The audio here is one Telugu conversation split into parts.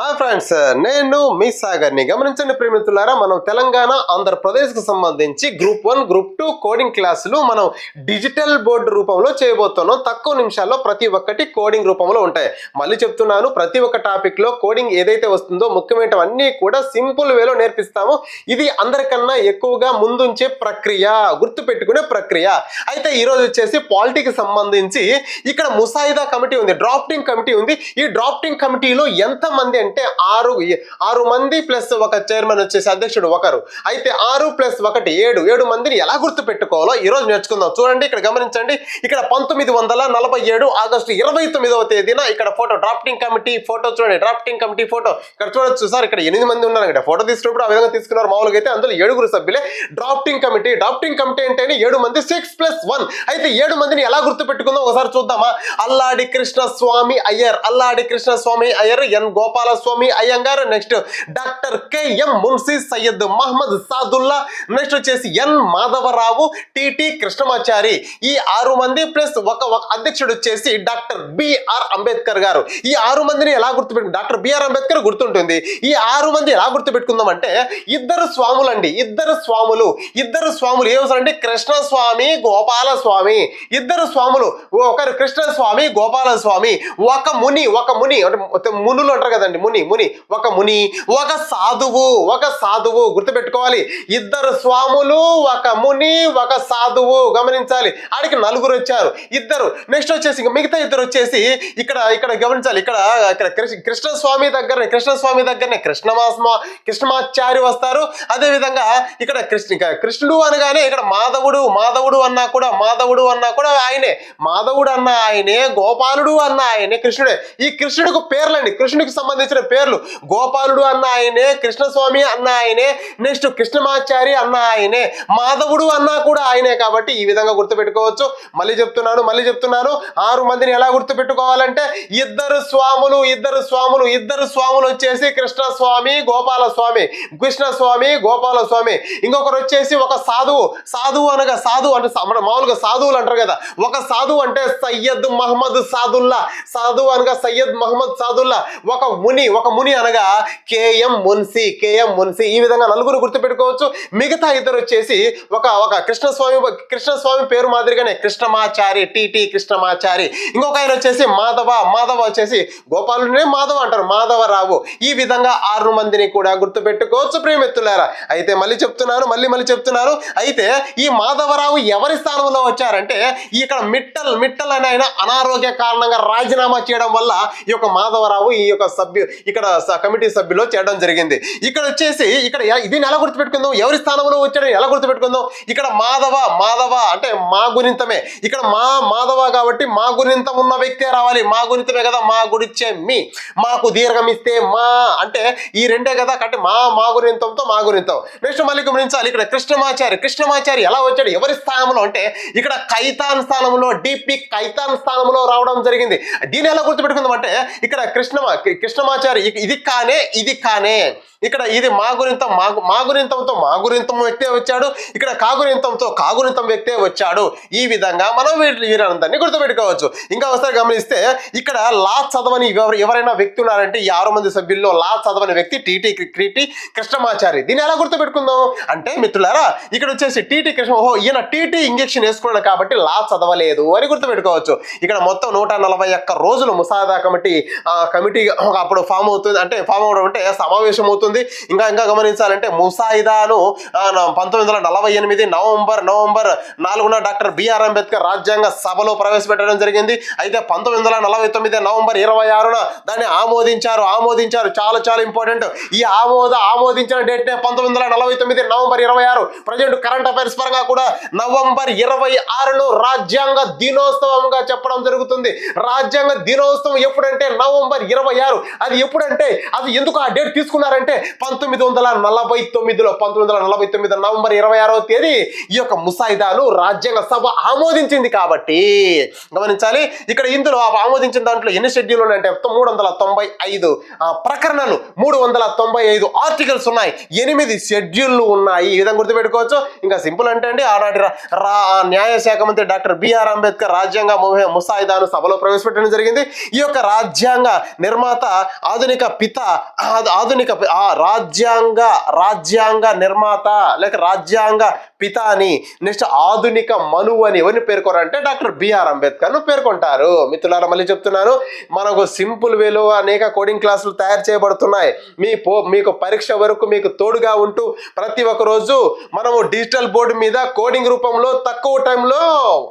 హాయ్ ఫ్రెండ్స్ నేను మీ సాగర్ని. గమనించండి ప్రేమితులారా మనం తెలంగాణ ఆంధ్రప్రదేశ్కు సంబంధించి group one group two coding క్లాసులు మనం డిజిటల్ బోర్డు రూపంలో చేయబోతున్నాం. తక్కువ నిమిషాల్లో ప్రతి ఒక్కటి కోడింగ్ రూపంలో ఉంటాయి. మళ్ళీ చెప్తున్నాను ప్రతి ఒక్క టాపిక్లో కోడింగ్ ఏదైతే వస్తుందో ముఖ్యమైనవన్నీ కూడా సింపుల్ వేలో నేర్పిస్తాము. ఇది అందరికన్నా ఎక్కువగా ముందుంచే ప్రక్రియ గుర్తుపెట్టుకునే ప్రక్రియ. అయితే ఈరోజు వచ్చేసి పాలిటీకి సంబంధించి ఇక్కడ ముసాయిదా కమిటీ ఉంది డ్రాఫ్టింగ్ కమిటీ ఉంది. ఈ డ్రాఫ్టింగ్ కమిటీలో ఎంతమంది అంటే ఆరు ఆరు మంది ప్లస్ ఒక చైర్మన్ వచ్చేసి అధ్యక్షుడు ఒకరు. అయితే ఆరు ప్లస్ ఒకటి ఏడు. ఏడు మందిని ఎలా గుర్తు పెట్టుకోవాలో ఈ రోజు నేర్చుకుందాం. చూడండి ఇక్కడ గమనించండి. ఇక్కడ పంతొమ్మిది వందల నలభై ఏడు ఆగస్టు ఇరవై తొమ్మిదవ తేదీన ఇక్కడ ఫోటో డ్రాఫ్టింగ్ కమిటీ ఫోటో చూడండి డ్రాఫ్టింగ్ కమిటీ ఫోటో. ఇక్కడ చూడొచ్చు సార్ ఇక్కడ ఎనిమిది మంది ఉన్నారు. ఇక్కడ ఫోటో తీసుకున్నప్పుడు ఆ విధంగా తీసుకున్నారు. మామూలుగా అయితే అందులో ఏడుగురు సభ్యులే. డ్రాఫ్టింగ్ కమిటీ డ్రాఫ్టింగ్ కమిటీ అంటే ఏడు మంది సిక్స్ ప్లస్ వన్ అయితే ఏడు మందిని ఎలా గుర్తు పెట్టుకుందాం ఒకసారి చూద్దామా? Alladi Krishnaswami Ayyar. Alladi Krishnaswami Ayyar N Gopalaswami Ayyangar. Next doctor K M Munshi Syed Mohammad Saadulla. Next వచ్చేసి ఎన్ మాధవరావు టిటి కృష్ణమాచారి. ఈ ఆరు మంది ప్లస్ ఒక ఒక అధ్యక్షుడు వచ్చేసి డాక్టర్ బిఆర్ అంబేద్కర్ గారు. ఈ ఆరు మందిని ఎలా గుర్తుపెట్టు డాక్టర్ బిఆర్ అంబేద్కర్ గుర్తుంటుంది. ఈ ఆరు మంది ఎలా గుర్తుపెట్టుకుందాం అంటే ఇద్దరు స్వాములు అండి ఇద్దరు స్వాములు. ఇద్దరు స్వాములు ఏమంటే కృష్ణ స్వామి గోపాల స్వామి ఇద్దరు స్వాములు ఒకరు కృష్ణ స్వామి గోపాల స్వామి ఒక ముని ఒక ముని అంటే మునులు అంటారు కదండి ముని ముని ఒక ముని ఒక సాధువు ఒక సాధువు గుర్తుపెట్టుకోవాలి. ఇద్దరు స్వాములు ఒక ముని ఒక సాధువు గమనించాలి. ఆడికి నలుగురు వచ్చారు. ఇద్దరు నెక్స్ట్ వచ్చేసి ఇంకా మిగతా ఇద్దరు వచ్చేసి ఇక్కడ ఇక్కడ గమనించాలి. ఇక్కడ ఇక్కడ కృష్ణ దగ్గరనే స్వామి దగ్గర కృష్ణ స్వామి దగ్గరనే కృష్ణమాస్మ కృష్ణమాచారి వస్తారు. అదే విధంగా ఇక్కడ కృష్ణ కృష్ణుడు అనగానే ఇక్కడ మాధవుడు మాధవుడు అన్నా కూడా మాధవుడు అన్నా కూడా ఆయనే. మాధవుడు అన్న ఆయనే గోపాలుడు అన్న ఆయనే కృష్ణుడే. ఈ కృష్ణుడికి పేర్లండి. కృష్ణుడికి సంబంధించిన పేర్లు. గోపాలుడు అన్న ఆయనే కృష్ణస్వామి అన్న ఆయనే నెక్స్ట్ కృష్ణమాచారి అన్న ఆయనే మాధవుడు అన్నా కూడా ఆయనే కాబట్టి ఈ విధంగా గుర్తుపెట్టుకోవచ్చు. మళ్ళీ చెప్తున్నాను మళ్ళీ చెప్తున్నాను. ఆరు మందిని ఎలా గుర్తుపెట్టుకోవాలంటే ఇద్దరు స్వాములు ఇద్దరు స్వాములు ఇద్దరు స్వాములు వచ్చేసి కృష్ణస్వామి గోపాల స్వామి కృష్ణస్వామి గోపాల స్వామి ఇంకొకరు వచ్చేసి ఒక సాధువు. సాధువు అనగా సాధువు అంటే మామూలుగా సాధువులు అంటారు కదా. ఒక సాధువు అంటే సయ్యద్ మహమ్మద్ సాదుల్లా. సాధువు అనగా సయ్యద్ మహమ్మద్ సాదుల్లా. ఒక ముని. ఒక ముని అనగా కేఎం మున్సి కేఎం మున్సి. ఈ విధంగా నలుగురు గుర్తుపెట్టుకోవచ్చు. మిగతా ఇద్దరు వచ్చేసి ఒక ఒక కృష్ణస్వామి కృష్ణస్వామి పేరు మాదిరిగానే కృష్ణమాచారి టిటి కృష్ణమాచారి. ఇంకొక ఆయన వచ్చేసి మాధవ మాధవ వచ్చేసి గోపాలునే మాధవ అంటారు మాధవరావు. ఈ విధంగా ఆరు మందిని కూడా గుర్తుపెట్టుకోవచ్చు ప్రియమిత్రులారా. అయితే మళ్ళీ చెప్తున్నాను మళ్ళీ మళ్ళీ చెప్తున్నాను. అయితే ఈ మాధవరావు ఎవరి స్థానంలో వచ్చారంటే ఇక్కడ మిట్టల్ మిట్టల్ అనే ఆయన అనారోగ్య కారణంగా రాజీనామా చేయడం వల్ల ఈ యొక్క మాధవరావు ఈ యొక్క సభ్యు ఇక్కడ కమిటీ సభ్యులు చేయడం జరిగింది. ఇక్కడ వచ్చేసి ఇక్కడ ఇది దీన్ని ఎలా గుర్తుపెట్టుకుందాం. ఎవరి స్థానంలో వచ్చాడని ఎలా గుర్తుపెట్టుకుందాం. ఇక్కడ మాధవ మాధవ అంటే మా గుణింతమే ఇక్కడ మా మాధవ కాబట్టి మా గుణింతం ఉన్న వ్యక్తే రావాలి. మా గుణితమే కదా మా గుడిచ్చే మీ. మాకు దీర్ఘం ఇస్తే మా అంటే ఈ రెండే కదా కాబట్టి మా మా గుణింతంతో మా గుణింతం నెక్స్ట్ మళ్ళీ గమనించాలి. ఇక్కడ కృష్ణమాచారి కృష్ణమాచారి ఎలా వచ్చాడు? ఎవరి స్థానంలో అంటే ఇక్కడ కైతాన్ స్థానంలో డిపి కైతాన్ స్థానంలో రావడం జరిగింది. దీని ఎలా గుర్తుపెట్టుకుందాం అంటే ఇక్కడ కృష్ణమా కృష్ణమాచారి ఇక- ఇది కానే ఇది కానే ఇక్కడ ఇది మా గురింతం మా మా గురింతంతో మా గురింతం వ్యక్తే వచ్చాడు. ఇక్కడ కాగురింతంతో కాగురింతం వ్యక్తే వచ్చాడు. ఈ విధంగా మనం వీటి వీరందరినీ గుర్తుపెట్టుకోవచ్చు. ఇంకా ఒకసారి గమనిస్తే ఇక్కడ లా చదవని ఎవరైనా వ్యక్తి ఉన్నారంటే ఈ ఆరు మంది సభ్యుల్లో లా చదవని వ్యక్తి టీటీ క్రీటి కృష్ణమాచారి. దీన్ని ఎలా గుర్తుపెట్టుకుందాం? అంటే మిత్రులారా ఇక్కడ వచ్చేసి టీటీ కృష్ణ ఓహో ఈయన టీటీ ఇంజెక్షన్ వేసుకున్నాడు కాబట్టి లా చదవలేదు అని గుర్తుపెట్టుకోవచ్చు. ఇక్కడ మొత్తం నూట నలభై ఒక్క రోజులు ముసాదా కమిటీ కమిటీ అప్పుడు ఫామ్ అవుతుంది అంటే ఫామ్ అవడం అంటే సమావేశం అవుతుంది ఇంకా ఇంకా గమనించాలంటే ముసాయిదాను పంతొమ్మిది వందల నలభై ఎనిమిది నవంబర్ నవంబర్ నాలుగున డాక్టర్ బిఆర్ అంబేద్కర్ రాజ్యాంగ సభలో ప్రవేశపెట్టడం జరిగింది. అయితే పంతొమ్మిది వందల నలభై తొమ్మిది నవంబర్ ఇరవై ఆరున దాన్ని ఆమోదించారు. ఆమోదించారు. చాలా చాలా ఇంపార్టెంట్ ఈ ఆమోద ఆమోదించిన డేట్ పంతొమ్మిది వందల నలభై తొమ్మిది నవంబర్ ఇరవై ఆరు. ప్రజెంట్ కరెంట్ అఫైర్స్ పరంగా కూడా నవంబర్ ఇరవై ఆరును రాజ్యాంగ దినోత్సవంగా చెప్పడం జరుగుతుంది. రాజ్యాంగ దినోత్సవం ఎప్పుడంటే నవంబర్ ఇరవై ఆరు. అది ఎప్పుడంటే అది ఎందుకు ఆ డేట్ తీసుకున్నారంటే పంతొమ్మిది వందల నలభై తొమ్మిదిలో పంతొమ్మిది వందల నలభై తొమ్మిది నవంబర్ ఇరవై ఆరవ తేదీ ఈ యొక్క ముసాయిదాను రాజ్యాంగ సభ ఆమోదించింది కాబట్టి గమనించాలి. ఇక్కడ ఇందులో ఆమోదించిన దాంట్లో ఎన్ని షెడ్యూల్ ఉన్నాయంటే మూడు వందల తొంభై ఐదు ప్రకరణలు మూడు వందల తొంభై ఐదు ఆర్టికల్స్ ఉన్నాయి. ఎనిమిది షెడ్యూల్లు ఉన్నాయి. ఈ విధంగా గుర్తుపెట్టుకోవచ్చు. ఇంకా సింపుల్ అంటే అండి ఆనాటి రా- న్యాయశాఖ మంత్రి డాక్టర్ బిఆర్ అంబేద్కర్ రాజ్యాంగ ముసాయిదాను సభలో ప్రవేశపెట్టడం జరిగింది. ఈ యొక్క రాజ్యాంగ నిర్మాత ఆధునిక పిత ఆధునిక ఆ రాజ్యాంగ రాజ్యాంగ నిర్మాత లేక రాజ్యాంగ పిత అని నెక్స్ట్ ఆధునిక మనువు అని ఎవరిని పేర్కొన్నారంటే డాక్టర్ బిఆర్ అంబేద్కర్ను పేర్కొంటారు. మిత్రులారా మళ్ళీ చెప్తున్నాను మనకు సింపుల్ వేలో అనేక కోడింగ్ క్లాసులు తయారు చేయబడుతున్నాయి. మీ పో మీకు పరీక్ష వరకు మీకు తోడుగా ఉంటూ ప్రతి ఒక్క రోజు మనము డిజిటల్ బోర్డు మీద కోడింగ్ రూపంలో తక్కువ టైంలో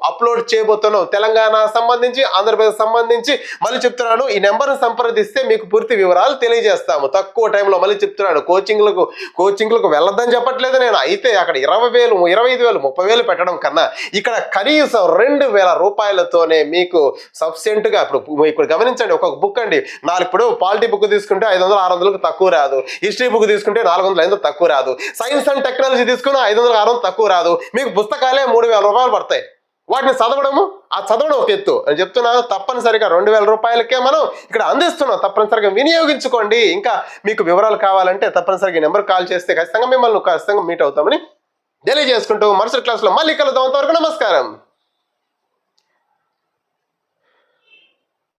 అప్లోడ్ చేయబోతున్నాం. తెలంగాణ సంబంధించి ఆంధ్రప్రదేశ్ సంబంధించి. మళ్ళీ చెప్తున్నాను ఈ నెంబర్ను సంప్రదిస్తే మీకు పూర్తి వివరాలు తెలియజేస్తాము. తక్కువ టైంలో మళ్ళీ చెప్తున్నాడు. కోచింగ్లకు కోచింగ్లకు వెళ్ళొద్దని చెప్పట్లేదు నేను. అయితే అక్కడ ఇరవై వేలు ఇరవై ఐదు వేలు ముప్పై వేలు పెట్టడం కన్నా ఇక్కడ కనీసం రెండు వేల రూపాయలతోనే మీకు సబ్సెంట్గా ఇప్పుడు ఇప్పుడు గమనించండి. ఒక బుక్ అండి. నాలుగు ఇప్పుడు పాలిటీ బుక్ తీసుకుంటే ఐదు వందలు ఆరు వందలకు తక్కువ రాదు. హిస్టరీ బుక్ తీసుకుంటే నాలుగు వందలు ఐదు తక్కువ రాదు. సైన్స్ అండ్ టెక్నాలజీ తీసుకున్న ఐదు వందలు ఆరు వందలు తక్కువ రాదు. మీకు పుస్తకాలే మూడు వేల రూపాయలు పడతాయి. వాటిని చదవడము? ఆ చదవడం ఒక ఎత్తు. అని చెప్తున్నాను తప్పనిసరిగా రెండు వేల రూపాయలకే మనం ఇక్కడ అందిస్తున్నాం. తప్పనిసరిగా వినియోగించుకోండి. ఇంకా మీకు వివరాలు కావాలంటే తప్పనిసరిగా ఈ నెంబర్ కాల్ చేస్తే ఖచ్చితంగా మిమ్మల్ని ఖచ్చితంగా మీట్ అవుతామని తెలియజేసుకుంటూ మరుసటి క్లాస్లో మళ్ళీ కలుద్దాం. అంతవరకు నమస్కారం.